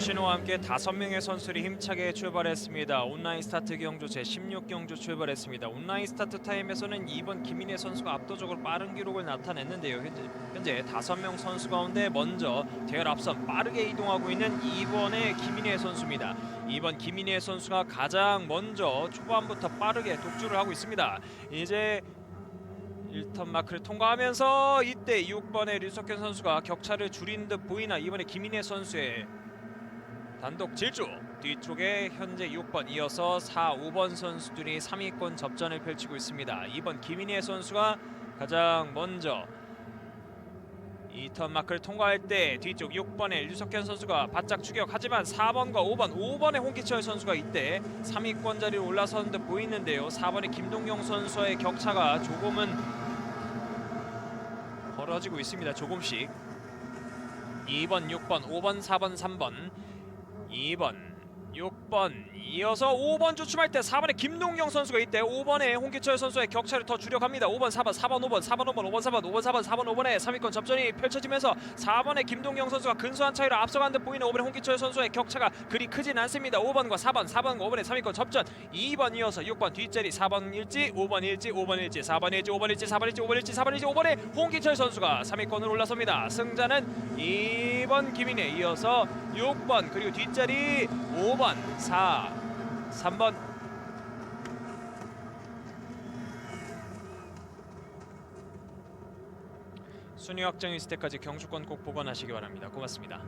신호와 함께 다섯 명의 선수들이 힘차게 출발했습니다. 온라인 스타트 경주 제 16 경주 출발했습니다. 온라인 스타트 타임에서는 2번 김인혜 선수가 압도적으로 빠른 기록을 나타냈는데요. 현재 다섯 명 선수 가운데 먼저 대열 앞선 빠르게 이동하고 있는 2번의 김인혜 선수입니다. 2번 김인혜 선수가 가장 먼저 초반부터 빠르게 독주를 하고 있습니다. 이제 1턴 마크를 통과하면서 이때 6번의 류석현 선수가 격차를 줄인 듯 보이나 이번에 김인혜 선수의 단독 질주 뒤쪽에 현재 6번 이어서 4, 5번 선수들이 3위권 접전을 펼치고 있습니다. 2번 김인혜 선수가 가장 먼저 2턴 마크를 통과할 때 뒤쪽 6번의 류석현 선수가 바짝 추격하지만 4번과 5번, 5번의 홍기철 선수가 이때 3위권 자리로 올라서는 듯 보이는데요. 4번의 김동영 선수와의 격차가 조금은 벌어지고 있습니다. 조금씩 2번, 6번, 5번, 4번, 3번 2번, 6번 이어서 5번 주춤할 때 4번의 김동영 선수가 있대. 5번의 홍기철 선수의 격차를 더 줄여갑니다. 5번 4번 4번 5번 4번 5번 5번 4번 5번 4번 4번 5번의 3위권 접전이 펼쳐지면서 4번의 김동영 선수가 근소한 차이로 앞서간 듯 보이는 5번의 홍기철 선수의 격차가 그리 크진 않습니다. 5번과 4번 4번과 5번의 3위권 접전. 2번 이어서 6번 뒷자리 4번 일지 5번 일지 5번 일지 4번 일지 5번 일지 4번 일지 5번 일지 4번 일지 5번의 홍기철 선수가 3위권으로 올라섭니다. 승자는 2번 김인혜. 이어서 6번 그리고 뒷자리 5번 4 3번 순위 확정 있을 때까지 경주권 꼭 보관하시기 바랍니다. 고맙습니다.